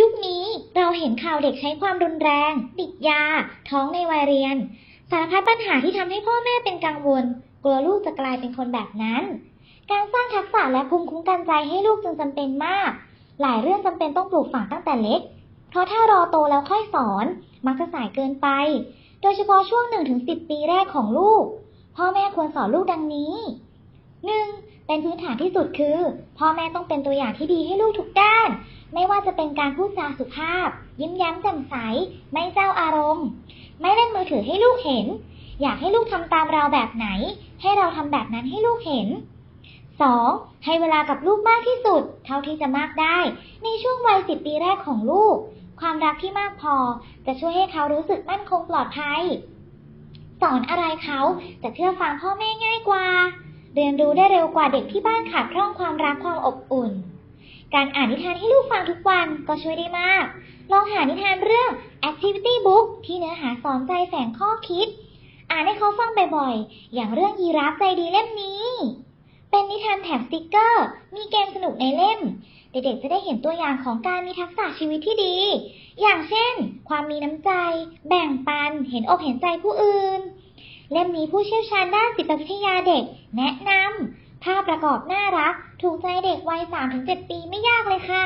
ยุคนี้เราเห็นข่าวเด็กใช้ความรุนแรง ติดยา ท้องในวัยเรียน สารพัดปัญหาที่ทำให้พ่อแม่เป็นกังวล กลัวลูกจะกลายเป็นคนแบบนั้น การสร้างทักษะและภูมิคุ้มกันใจให้ลูกจึงจำเป็นมาก หลายเรื่องจำเป็นต้องปลูกฝังตั้งแต่เล็ก เพราะถ้ารอโตแล้วค่อยสอน มักจะสายเกินไป โดยเฉพาะช่วง 1-10 ปีแรกของลูก พ่อแม่ควรสอนลูกดังนี้ 1. เป็นพื้นฐานที่สุดคือ พ่อแม่ต้องเป็นตัวอย่างที่ดีให้ลูกทุกด้าน ไม่ว่าจะเป็นการพูดจาสุภาพ ยิ้มแย้มแจ่มใส ไม่เจ้าอารมณ์ ไม่เล่นมือถือให้ลูกเห็น อยากให้ลูกทำตามเราแบบไหน ให้เราทำแบบนั้นให้ลูกเห็น 2. ให้เวลากับลูกมากที่สุด เท่าที่จะมากได้ ในช่วงวัยสิบปีแรกของลูก ความรักที่มากพอ จะช่วยให้เขารู้สึกมั่นคงปลอดภัย สอนอะไรเขาจะเชื่อฟังพ่อแม่ง่ายกว่า เรียนรู้ได้เร็วกว่าเด็กที่บ้านขาดพร่องความรักความอบอุ่น การอ่านนิทานให้ลูกฟังทุกวันก็ช่วยได้มาก ลองหานิทานเรื่อง activity book ที่เนื้อหาสอนใจแฝงข้อคิด อ่านให้เขาฟังบ่อยๆ อย่างเรื่องยีราฟใจดีเล่มนี้ เป็นนิทานแถมสติกเกอร์ มีเกมสนุกในเล่ม เด็กๆจะได้เห็นตัวอย่างของการมีทักษะชีวิตที่ดี อย่างเช่น ความมีน้ำใจ แบ่งปัน เห็นอกเห็นใจผู้อื่น เล่มนี้ผู้เชี่ยวชาญด้านจิตวิทยาเด็ก แนะนำภาพประกอบน่ารัก ถูกใจเด็กวัย 3-7 ปีไม่ยากเลยค่ะ